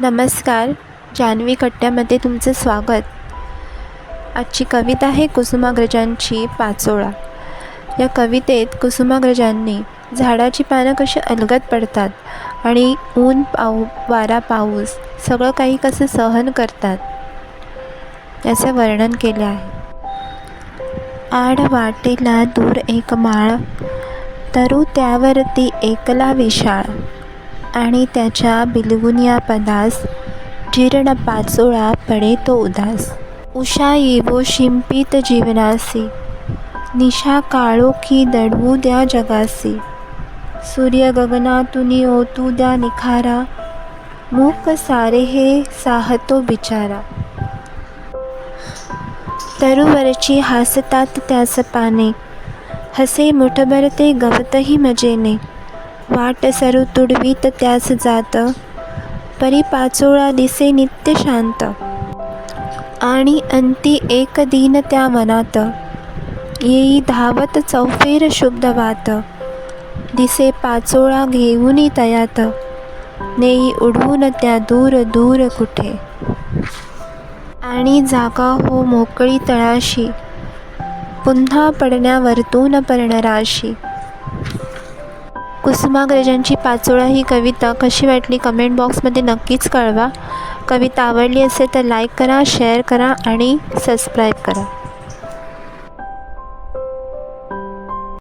नमस्कार जान्हवी कट्ट्यामध्ये तुमचं स्वागत. आजची कविता आहे कुसुमाग्रजांची पाचोळा. या कवितेत कुसुमाग्रजांनी झाडाची पानं कशी अलगद पडतात आणि ऊन पाऊ वारा पाऊस सगळं काही कसं सहन करतात? याचं वर्णन केले आहे. आड वाटेला दूर एक माळ तरु त्यावरती एकला विशाळ. आणि त्याच्या बिलगुनिया पदास जीर्ण पाचोळा पडे तो उदास. उषा येवो शिंपित जीवनासी निशा काळो की दडवू द्या जगासी. सूर्य गगनातुनी ओतू द्या निखारा मूक सारे हे साहतो बिचारा. तरुवरची हासतात त्यास पाने हसे मुठभर ते गवतही मजेने. वाट सरू तुडवीत त्यास जात. परी पाचोळा दिसे नित्य शांत. आणि अंती एक दिन त्या मनात. येई धावत चौफेर शुद्ध वात. दिसे पाचोळा घेऊन तयात. नेई उडवून त्या दूर दूर कुठे. आणि जागा हो मोकळी तळाशी. पुन्हा पडण्यावरतून पर्णराशी. कुसुमाग्रजांची पाचोळा ही कविता कशी वाटली कमेंट बॉक्समध्ये नक्कीच कळवा. कविता आवडली असेल तर लाईक करा शेअर करा आणि सबस्क्राईब करा.